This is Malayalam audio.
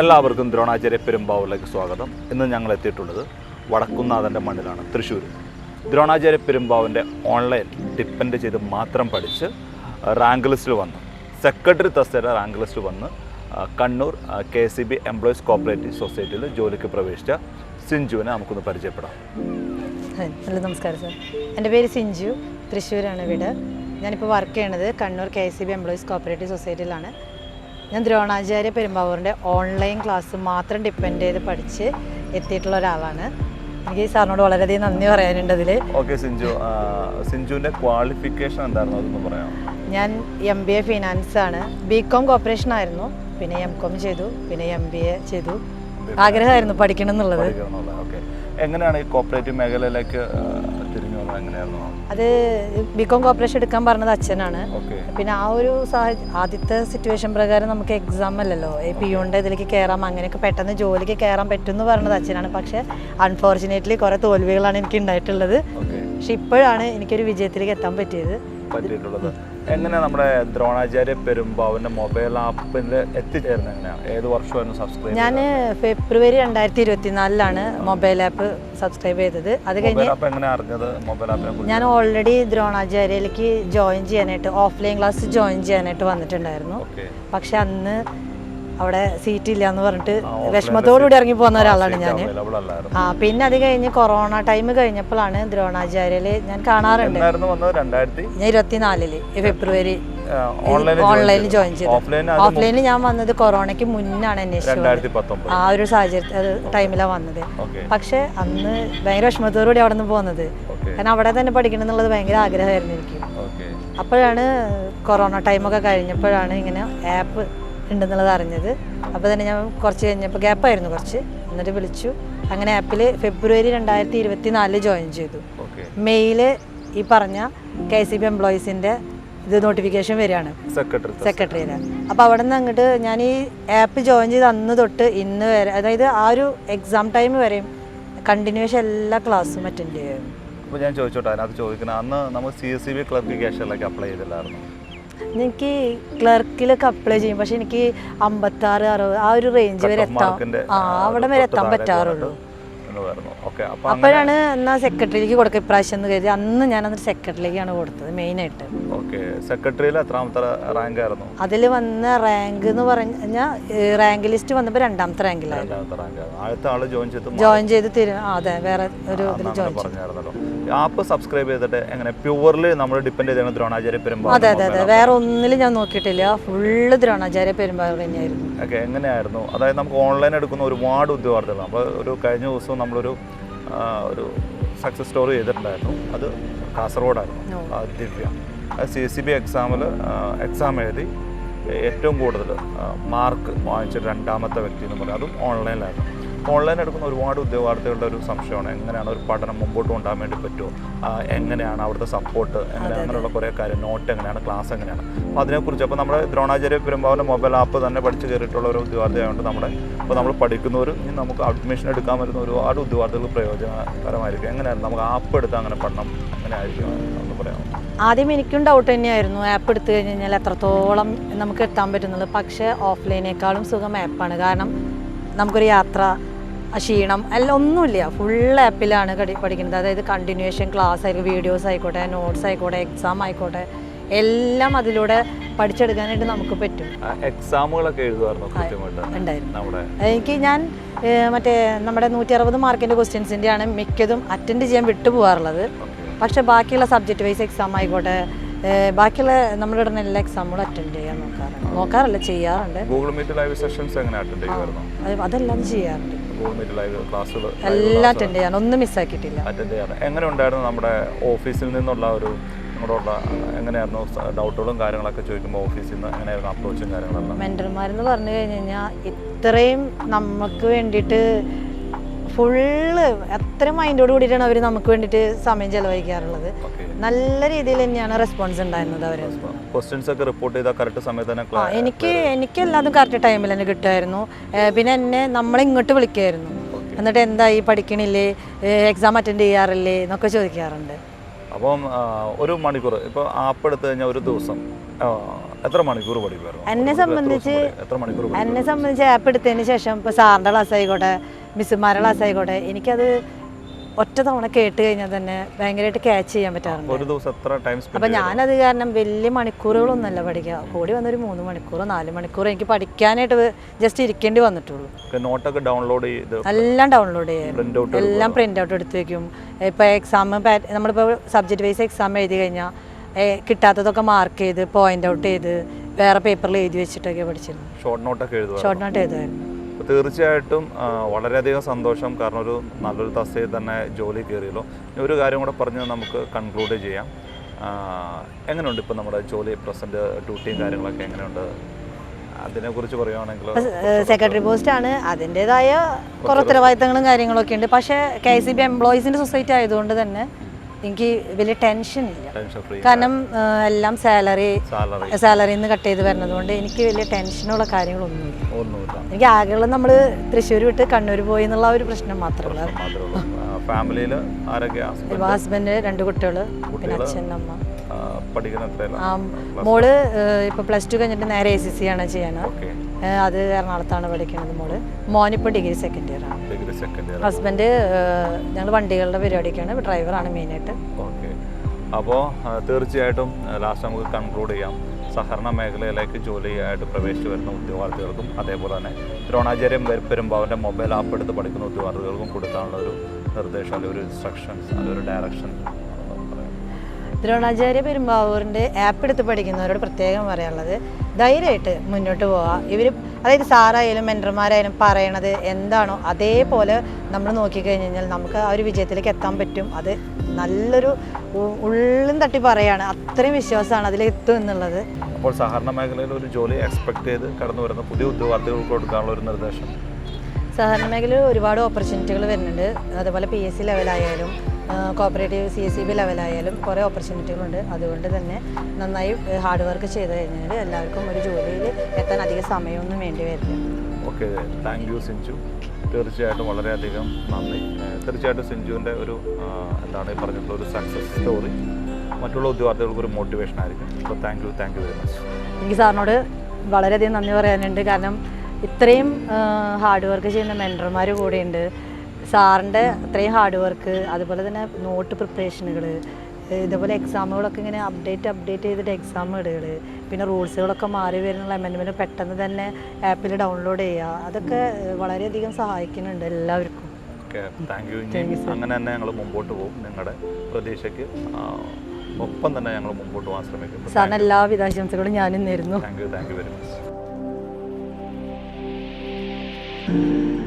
എല്ലാവർക്കും ദ്രോണാചാര്യ പെരുമ്പാവൂരിലേക്ക് സ്വാഗതം. ഇന്ന് ഞങ്ങൾ എത്തിയിട്ടുള്ളത് വടക്കുന്നാഥന്റെ മണ്ണിലാണ് തൃശ്ശൂർ ദ്രോണാചാര്യ പെരുമ്പാവിന്റെ ഓൺലൈൻ ഡിപ്പെൻഡ് ചെയ്ത് മാത്രം പഠിച്ച് റാങ്ക് ലിസ്റ്റിൽ വന്ന്. സെക്രട്ടറി തസ്തയുടെ റാങ്ക് ലിസ്റ്റ് വന്ന് Kannur K C B employees cooperative സൊസൈറ്റിയിൽ ജോലിക്ക് പ്രവേശിച്ച സിഞ്ചുവിനെ നമുക്കൊന്ന് പരിചയപ്പെടാം. ഹലോ നമസ്കാരം സാർ. എന്റെ പേര് സിഞ്ചു തൃശ്ശൂരാണ് വീട്. ഞാനിപ്പോൾ വർക്ക് ചെയ്യണത് Kannur K C B employees cooperative സൊസൈറ്റിയിലാണ്. ഞാൻ ദ്രോണാചാര്യ പെരുമ്പാവൂരിന്റെ ഓൺലൈൻ ക്ലാസ് മാത്രം ഡിപ്പെൻഡ് ചെയ്ത് പഠിച്ച് എത്തിയിട്ടുള്ള ഒരാളാണ്. എനിക്ക് ഈ സാറിനോട് വളരെയധികം നന്ദി പറയാനുണ്ട് അതിൽ ഓക്കെ സിഞ്ചു. സിഞ്ചുവിന്റെ ക്വാളിഫിക്കേഷൻ എന്തായിരുന്നു? അതൊന്ന് പറയാം ഞാൻ എം ബി എ ഫിനാൻസ് ആണ്. ബി കോം കോപ്പറേഷൻ ആയിരുന്നു. പിന്നെ എം കോം ചെയ്തു. പിന്നെ എം ബി എ ചെയ്തു. ആഗ്രഹമായിരുന്നു പഠിക്കണം എന്നുള്ളത്. എങ്ങനെയാണ് ഈ കോപ്പറേറ്റീവ് മേഖലയിലേക്ക് അത് ബികോം കോപ്പറേഷൻ എടുക്കാൻ പറഞ്ഞത് അച്ഛനാണ്. പിന്നെ ആ ഒരു ആദ്യത്തെ സിറ്റുവേഷൻ പ്രകാരം നമുക്ക് എക്സാം അല്ലല്ലോ. പി യുണ്ട് ഇതിലേക്ക് കയറാം അങ്ങനെയൊക്കെ പെട്ടെന്ന് ജോലിക്ക് കയറാൻ പറ്റും എന്ന് പറഞ്ഞത് അച്ഛനാണ്. പക്ഷെ അൺഫോർച്ചുനേറ്റ്ലി കുറേ തോൽവികളാണ് എനിക്ക് ഉണ്ടായിട്ടുള്ളത് പക്ഷെ ഇപ്പോഴാണ് എനിക്കൊരു വിജയത്തിലേക്ക് എത്താൻ പറ്റിയത്. പറ്റിയിട്ടുള്ളത്. എങ്ങനെയാണ് നമ്മുടെ ദ്രോണാചാര്യ പെരുമ്പാവിന്റെ മൊബൈൽ ആപ്പിൽ എത്തിച്ചേരുന്നത് എങ്ങനെയാണ് ഏത് വർഷമായിരുന്നു സബ്സ്ക്രൈബ് ഞാൻ ഫെബ്രുവരി രണ്ടായിരത്തി ഇരുപത്തിനാലിലാണ് മൊബൈൽ ആപ്പ് സബ്സ്ക്രൈബ് ചെയ്തത്. അത് കഴിഞ്ഞ് എങ്ങനെ അറിഞ്ഞത്? മൊബൈൽ ആപ്പിനെ ഞാൻ ഓൾറെഡി ദ്രോണാചാര്യയിലേക്ക് ജോയിൻ ചെയ്യാനായിട്ട് ഓഫ്ലൈൻ ക്ലാസ് ജോയിൻ ചെയ്യാനായിട്ട് വന്നിട്ടുണ്ടായിരുന്നു. പക്ഷെ അന്ന് അവിടെ സീറ്റ് ഇല്ല എന്ന് പറഞ്ഞിട്ട് വിഷമത്തോടുകൂടി ഇറങ്ങി പോകുന്ന ഒരാളാണ് ഞാൻ ആ പിന്നെ അത് കഴിഞ്ഞ് കൊറോണ ടൈം കഴിഞ്ഞപ്പോഴാണ് ദ്രോണാചാര്യയിൽ ഞാൻ കാണാറുണ്ട്. ഞാൻ ഇരുപത്തിനാലിൽ ഫെബ്രുവരി ഓൺലൈനിൽ ജോയിൻ ചെയ്തു. ഓഫ്ലൈനിൽ ഞാൻ വന്നത് കൊറോണയ്ക്ക് മുന്നാണ് അന്വേഷിച്ചത് ആ ഒരു സാഹചര്യം ടൈമിലാണ് വന്നത്. പക്ഷെ അന്ന് ഭയങ്കര വിഷമത്തോടുകൂടി അവിടെ നിന്ന് പോകുന്നത് കാരണം അവിടെ തന്നെ പഠിക്കണം എന്നുള്ളത് ഭയങ്കര ആഗ്രഹമായിരുന്നു എനിക്ക്. അപ്പോഴാണ് കൊറോണ ടൈമൊക്കെ കഴിഞ്ഞപ്പോഴാണ് ഇങ്ങനെ ആപ്പ് ഉണ്ടെന്നുള്ളത് അറിഞ്ഞത്. അപ്പോൾ തന്നെ ഞാൻ കുറച്ച് കഴിഞ്ഞപ്പോൾ ഗ്യാപ്പായിരുന്നു കുറച്ച്. എന്നിട്ട് വിളിച്ചു. അങ്ങനെ ആപ്പിൽ ഫെബ്രുവരി രണ്ടായിരത്തി ഇരുപത്തി നാലിൽ ജോയിൻ ചെയ്തു മെയിൽ ഈ പറഞ്ഞ കെ സി ബി എംപ്ലോയീസിന്റെ ഇത് നോട്ടിഫിക്കേഷൻ വരികയാണ്. സെക്രട്ടറി സെക്രട്ടറിയിൽ അപ്പോൾ അവിടെ നിന്ന് അങ്ങോട്ട് ഞാൻ ഈ ആപ്പ് ജോയിൻ ചെയ്ത് അന്ന് തൊട്ട് ഇന്ന് വരെ അതായത് ആ ഒരു എക്സാം ടൈം വരെയും കണ്ടിന്യൂഷൻ എല്ലാ ക്ലാസ്സും അറ്റൻഡ് ചെയ്യുമായിരുന്നു അപ്പോൾ ഞാൻ ചോദിച്ചോട്ടെ അതിനകത്ത് ചോദിക്കുന്നത് അന്ന് നമ്മൾ സി എസ് സി ബി ക്ലറിഫിക്കേഷനിലേക്ക് അപ്ലൈ ചെയ്തില്ലായിരുന്നു? എനിക്ക് ക്ലർക്കിലൊക്കെ അപ്ലൈ ചെയ്യും. പക്ഷെ എനിക്ക് അമ്പത്താറ് അറുപത് ആ ഒരു റേഞ്ച് വരെ എത്താം. ആ, അവിടെ വരെ എത്താൻ പറ്റാറുള്ളൂ. പറഞ്ഞു ഓക്കെ അപ്പോൾ അപ്പോഴാണ് എന്നാ സെക്രട്ടറിയിലേക്ക് കൊടുക്കുക ഇപ്രാവശ്യം എന്ന് കരുതി. അന്ന് ഞാൻ അന്നൊരു സെക്രട്ടറിയിലേക്കാണ് കൊടുത്തത് മെയിൻ ആയിട്ട്. ഓക്കെ സെക്രട്ടറിയിൽ എത്രാമത്തെ റാങ്ക് ആയിരുന്നു? അതിൽ വന്ന റാങ്ക് എന്ന് പറഞ്ഞാൽ റാങ്ക് ലിസ്റ്റ് വന്നപ്പോൾ രണ്ടാമത്തെ റാങ്കിലായിരുന്നു ജോയിൻ ചെയ്ത് ജോയിൻ ചെയ്ത് തിരി അതെ വേറെ ഒരു ഇതിൽ ജോയിൻ പറഞ്ഞായിരുന്നല്ലോ. ആപ്പ് സബ്സ്ക്രൈബ് ചെയ്തിട്ട് എങ്ങനെ പ്യുവർലി നമ്മൾ ഡിപ്പെൻഡ് ചെയ്യുന്ന ദ്രോണാചാര്യ പെരുമ്പാവൂർ അതെ അതെ അതെ. വേറെ ഒന്നിലും ഞാൻ നോക്കിയിട്ടില്ല. ഫുള്ള് ദ്രോണാചാര്യ പെരുമ്പാവൂർ തന്നെയായിരുന്നു. ഓക്കെ എങ്ങനെയായിരുന്നു? അതായത് നമുക്ക് ഓൺലൈൻ എടുക്കുന്ന ഒരുപാട് ഉദ്യോഗാർത്ഥികൾ അപ്പോൾ ഒരു കഴിഞ്ഞ ദിവസവും നമ്മളൊരു ഒരു സക്സസ് സ്റ്റോറി ചെയ്തിട്ടുണ്ടായിരുന്നു. അത് കാസർഗോഡായിരുന്നു ദിവ്യ സി സി ബി എക്സാമിൽ എക്സാം എഴുതി ഏറ്റവും കൂടുതൽ മാർക്ക് വാങ്ങിച്ച രണ്ടാമത്തെ വ്യക്തി എന്ന് പറയുന്നത് അതും ഓൺലൈനിലായിരുന്നു ഓൺലൈൻ എടുക്കുന്ന ഒരുപാട് ഉദ്യോഗാർത്ഥികളുടെ ഒരു സംശയമാണ്. എങ്ങനെയാണ് ഒരു പഠനം മുമ്പോട്ട് കൊണ്ടാൻ വേണ്ടി പറ്റുമോ എങ്ങനെയാണ് അവിടുത്തെ സപ്പോർട്ട് എങ്ങനെയാണ് അങ്ങനെയുള്ള കുറേ കാര്യം നോട്ട് എങ്ങനെയാണ് ക്ലാസ് എങ്ങനെയാണ്? അപ്പോൾ അതിനെക്കുറിച്ച് അപ്പോൾ നമ്മുടെ ദ്രോണാചാര്യ പെരുമ്പാവിലെ മൊബൈൽ ആപ്പ് തന്നെ പഠിച്ച് കയറിയിട്ടുള്ള ഒരു ഉദ്യോഗാർത്ഥി ആയതുകൊണ്ട് നമ്മുടെ ഇപ്പോൾ നമ്മൾ പഠിക്കുന്നവർ ഇനി നമുക്ക് അഡ്മിഷൻ എടുക്കാൻ വരുന്ന ഒരുപാട് ഉദ്യോഗാർത്ഥികൾ പ്രയോജനകരമായിരിക്കും. എങ്ങനെയാണ് നമുക്ക് ആപ്പ് എടുത്ത് അങ്ങനെ പഠനം എങ്ങനെയായിരിക്കും എന്ന് പറയാം ആദ്യം എനിക്കും ഡൗട്ട് തന്നെയായിരുന്നു. ആപ്പ് എടുത്തു കഴിഞ്ഞ് കഴിഞ്ഞാൽ എത്രത്തോളം നമുക്ക് എത്താൻ പറ്റുന്നുള്ളൂ പക്ഷേ ഓഫ്ലൈനേക്കാളും സുഖം ആപ്പാണ് കാരണം നമുക്കൊരു യാത്ര ക്ഷീണം അല്ല ഒന്നുമില്ല. ഫുൾ ആപ്പിലാണ് കടി പഠിക്കുന്നത്. അതായത് കണ്ടിന്യൂഷൻ ക്ലാസ് ആയിരിക്കും വീഡിയോസ് ആയിക്കോട്ടെ നോട്ട്സ് ആയിക്കോട്ടെ എക്സാം ആയിക്കോട്ടെ എല്ലാം അതിലൂടെ പഠിച്ചെടുക്കാനായിട്ട് നമുക്ക് പറ്റും. എക്സാമുകളൊക്കെ ഉണ്ടായിരുന്നു. എനിക്ക് ഞാൻ മറ്റേ നമ്മുടെ നൂറ്റി അറുപത് മാർക്കിന്റെ ക്വസ്റ്റ്യൻസിന്റെയാണ് മിക്കതും അറ്റൻഡ് ചെയ്യാൻ വിട്ടുപോകാറുള്ളത്. പക്ഷേ ബാക്കിയുള്ള സബ്ജക്റ്റ് വൈസ് എക്സാം ആയിക്കോട്ടെ ബാക്കിയുള്ള നമ്മുടെ ഇടുന്ന എല്ലാ എക്സാമുകളും അറ്റൻഡ് ചെയ്യാൻ നോക്കാറുണ്ട്. നോക്കാറല്ല ചെയ്യാറുണ്ട്. ഗൂഗിൾ മീറ്റ് ലൈവ് സെഷൻസ് എങ്ങനെ അറ്റൻഡ് ചെയ്യുമായിരുന്നു? അത് അതെല്ലാം ചെയ്യാറുണ്ട്. ഗൂഗിൾ മീറ്റ് ലൈവ് ക്ലാസ്സുകൾ എല്ലാം അറ്റൻഡ് ചെയ്യാൻ ഒന്നും മിസ്സാക്കിയിട്ടില്ല അറ്റൻഡ് ചെയ്യാറ്. എങ്ങനെ ഉണ്ടായിരുന്നു നമ്മുടെ ഓഫീസിൽ നിന്നുള്ള ഒരു നിങ്ങളോടുള്ള എങ്ങനെയായിരുന്നു ഡൗട്ടുകളും കാര്യങ്ങളൊക്കെ ചോദിക്കുമ്പോൾ ഓഫീസിൽ നിന്ന് എങ്ങനെയായിരുന്നു അപ്രോച്ചും കാര്യങ്ങളെല്ലാം? മെന്റർമാരെന്ന് പറഞ്ഞു കഴിഞ്ഞു കഴിഞ്ഞാൽ ഇത്രയും നമുക്ക് വേണ്ടിയിട്ട് ഫുള്ള് എത്ര മൈൻഡോട് കൂടിയിട്ടാണ് അവർ നമുക്ക് വേണ്ടിയിട്ട് സമയം ചെലവഴിക്കാറുള്ളത്. നല്ല രീതിയിൽ തന്നെയാണ് റെസ്പോൺസ് ഉണ്ടായിരുന്നത് അവർ ക്വസ്റ്റ്യൻസ് ഒക്കെ റിപ്പോർട്ട് ചെയ്താൽ കറക്റ്റ് സമയത്ത് തന്നെ എനിക്ക് എനിക്ക് എല്ലാതും കറക്റ്റ് ടൈമിൽ തന്നെ കിട്ടുമായിരുന്നു. പിന്നെ എന്നെ നമ്മളെ ഇങ്ങോട്ട് വിളിക്കുമായിരുന്നു. എന്നിട്ട് എന്തായി പഠിക്കണില്ലേ? Exam attend ചെയ്യാറില്ലേ? എന്നൊക്കെ ചോദിക്കാറുണ്ട്. അപ്പം ഒരു മണിക്കൂർ. ഇപ്പോൾ ആപ്പ് എടുത്തു കഴിഞ്ഞാൽ ഒരു ദിവസം. എത്ര മണിക്കൂർ പഠിക്കുമായിരുന്നു? എന്നെ സംബന്ധിച്ച് എത്ര മണിക്കൂർ? എന്നെ സംബന്ധിച്ച് ആപ്പ് എടുത്തതിന് ശേഷം ഇപ്പോൾ സാറിന്റെ ക്ലാസ് ആയിക്കോട്ടെ മിസ്സുമാരുടെ ക്ലാസ് ആയിക്കോട്ടെ എനിക്കത് ഒറ്റ തവണ കേട്ട് കഴിഞ്ഞാൽ തന്നെ ഭയങ്കരമായിട്ട് ക്യാച്ച് ചെയ്യാൻ പറ്റാറുണ്ട്. ഒരു ദിവസം എത്ര ടൈം സ്പെൻഡ് അപ്പം ഞാനത് കാരണം വലിയ മണിക്കൂറുകളൊന്നുമല്ല പഠിക്കുക. കൂടി വന്നൊരു മൂന്ന് മണിക്കൂറോ നാല് മണിക്കൂറോ എനിക്ക് പഠിക്കാനായിട്ട് ജസ്റ്റ് ഇരിക്കേണ്ടി വന്നിട്ടുള്ളൂ. നോട്ടൊക്കെ ഡൗൺലോഡ് ചെയ്ത് എല്ലാം ഡൗൺലോഡ് ചെയ്യും. എല്ലാം പ്രിന്റ് ഔട്ട് എടുത്ത് വെക്കും. ഇപ്പോൾ എക്സാം നമ്മളിപ്പോൾ സബ്ജക്റ്റ് വൈസ് എക്സാം എഴുതി കഴിഞ്ഞാൽ കിട്ടാത്തതൊക്കെ മാർക്ക് ചെയ്ത് പോയിന്റ് ഔട്ട് ചെയ്ത് വേറെ പേപ്പറിൽ എഴുതി വെച്ചിട്ടൊക്കെ പഠിച്ചിരുന്നു ഷോർട്ട് നോട്ടൊക്കെ ഷോർട്ട് നോട്ട് എഴുതുമായിരുന്നു. തീർച്ചയായിട്ടും വളരെയധികം സന്തോഷം. കാരണം ഒരു നല്ലൊരു തസ്തയിൽ തന്നെ ജോലി കയറിയല്ലോ. ഇനി ഒരു കാര്യം കൂടെ പറഞ്ഞ് നമുക്ക് കൺക്ലൂഡ് ചെയ്യാം. എങ്ങനെയുണ്ട് ഇപ്പം നമ്മുടെ ജോലി പ്രസന്റ് ഡ്യൂട്ടിയും കാര്യങ്ങളൊക്കെ എങ്ങനെയുണ്ട്? അതിനെക്കുറിച്ച് പറയുകയാണെങ്കിൽ സെക്രട്ടറി പോസ്റ്റ് ആണ്. അതിന്റെതായ കുറേ ഉത്തരവാദിത്തങ്ങളും കാര്യങ്ങളൊക്കെ ഉണ്ട്. പക്ഷേ കെ സി ബി എംപ്ലോയീസിന്റെ സൊസൈറ്റി ആയതുകൊണ്ട് തന്നെ എനിക്ക് വലിയ ടെൻഷൻ ഇല്ല. കാരണം എല്ലാം സാലറി സാലറി സാലറിയിൽ നിന്ന് കട്ട് ചെയ്ത് വരുന്നത് കൊണ്ട് എനിക്ക് വലിയ ടെൻഷനുള്ള കാര്യങ്ങളൊന്നുമില്ല. എനിക്ക് ആകെയുള്ള നമ്മൾ തൃശ്ശൂർ വിട്ട് കണ്ണൂർ പോയി എന്നുള്ള ഒരു പ്രശ്നം മാത്രമേ ഉള്ളൂ. മാത്രമേ ഉള്ളൂ. ഫാമിലിയിൽ ആരൊക്കെയാ ഹസ്ബൻഡ് രണ്ട് കുട്ടികൾ പിന്നെ അച്ഛൻ അമ്മ. പഠിക്കുന്ന മോൾ ഇപ്പൊ പ്ലസ് ടു കഴിഞ്ഞിട്ട് നേരെ എ സി സി ആണ് ചെയ്യണത് അത് എറണാകുളത്താണ് പഠിക്കുന്നത് മോൾ. മോനിപ്പോ ഡിഗ്രി സെക്കൻഡ് ഇയർ ആണ്. ഡിഗ്രി സെക്കൻഡ് ഇയർ ഹസ്ബൻഡ് ഞങ്ങൾ വണ്ടികളുടെ പരിപാടിക്കാണ്. ഡ്രൈവറാണ് മെയിനായിട്ട് ആയിട്ട്. അപ്പോൾ തീർച്ചയായിട്ടും ലാസ്റ്റ് നമുക്ക് കൺക്ലൂഡ് ചെയ്യാം. സഹകരണ മേഖലയിലേക്ക് ജോലിയായിട്ട് പ്രവേശിച്ചു വരുന്ന ഉദ്യോഗാർത്ഥികൾക്കും അതേപോലെ തന്നെ ദ്രോണാചാര്യം പെരുമ്പാവിന്റെ മൊബൈൽ ആപ്പ് എടുത്ത് പഠിക്കുന്ന ഉദ്യോഗാർത്ഥികൾക്കും കൊടുക്കാനുള്ള ഒരു നിർദ്ദേശം അല്ലെങ്കിൽ ഒരു ഇൻസ്ട്രക്ഷൻസ് അല്ലെങ്കിൽ ഒരു ഡയറക്ഷൻ ദ്രോണാചാര്യ പെരുമ്പാവൂരിന്റെ ആപ്പ് എടുത്ത് പഠിക്കുന്നവരോട് പ്രത്യേകം പറയാനുള്ളത് ധൈര്യമായിട്ട് മുന്നോട്ട് പോവുക ഇവർ അതായത് സാറായാലും മെന്റർമാരായാലും പറയണത് എന്താണോ അതേപോലെ നമ്മൾ നോക്കിക്കഴിഞ്ഞ് കഴിഞ്ഞാൽ നമുക്ക് ആ ഒരു വിജയത്തിലേക്ക് എത്താൻ പറ്റും. അത് നല്ലൊരു ഉള്ളും തട്ടി പറയാണ്. അത്രയും വിശ്വാസമാണ് അതിലെത്തും എന്നുള്ളത്. അപ്പോൾ സഹകരണ മേഖലയിൽ ഒരു ജോലി എക്സ്പെക്ട് ചെയ്ത് കടന്നു വരുന്ന പുതിയ ഉദ്യോഗാർത്ഥികൾക്ക് കൊടുക്കാനുള്ള ഒരു നിർദ്ദേശം. സഹകരണ മേഖലയിൽ ഒരുപാട് ഓപ്പർച്യൂണിറ്റികൾ വരുന്നുണ്ട്. അതുപോലെ P S C ലെവലായാലും cooperative C S C B ലെവലായാലും കുറേ ഓപ്പർച്യൂണിറ്റികളുണ്ട് അതുകൊണ്ട് തന്നെ നന്നായി ഹാർഡ് വർക്ക് ചെയ്ത് കഴിഞ്ഞാൽ എല്ലാവർക്കും ഒരു ജോലിയിൽ എത്താൻ അധികം സമയമൊന്നും വേണ്ടി വരില്ല. ഓക്കെ താങ്ക് യു സിഞ്ചു തീർച്ചയായിട്ടും വളരെയധികം നന്ദി. തീർച്ചയായിട്ടും സിഞ്ചുവിന്റെ ഒരു എന്താണ് പറഞ്ഞിട്ടുള്ള ഒരു സക്സസ് സ്റ്റോറി മറ്റുള്ള ഉദ്യോഗാർത്ഥികൾക്ക് ഒരു മോട്ടിവേഷൻ ആയിരിക്കും. അപ്പോൾ thank you thank you very much എനിക്ക് സാറിനോട് വളരെയധികം നന്ദി പറയാനുണ്ട്. കാരണം ഇത്രയും ഹാർഡ് വർക്ക് ചെയ്യുന്ന മെന്റർമാർ കൂടെയുണ്ട്. സാറിന്റെ അത്രയും ഹാർഡ് വർക്ക് അതുപോലെ തന്നെ നോട്ട് പ്രിപ്പറേഷനുകൾ ഇതുപോലെ എക്സാമുകളൊക്കെ ഇങ്ങനെ അപ്ഡേറ്റ് അപ്ഡേറ്റ് ചെയ്തിട്ട് എക്സാം ഇടുകൾ പിന്നെ റൂൾസുകളൊക്കെ മാറി വരുന്ന അമെൻമെന്റ് പെട്ടെന്ന് തന്നെ ആപ്പിൽ ഡൗൺലോഡ് ചെയ്യുക. അതൊക്കെ വളരെയധികം സഹായിക്കുന്നുണ്ട് എല്ലാവർക്കും. താങ്ക് യു അങ്ങനെ തന്നെ ഞങ്ങൾ മുമ്പോട്ട് പോകും നിങ്ങളുടെ പ്രതീക്ഷയ്ക്ക്. ഒപ്പം തന്നെ ഞങ്ങൾ മുമ്പോട്ട് പോകാൻ ശ്രമിക്കും. സാറിന് എല്ലാ ആശംസകളും ഞാനും നേരുന്നു. Thank you thank you very much Thank you.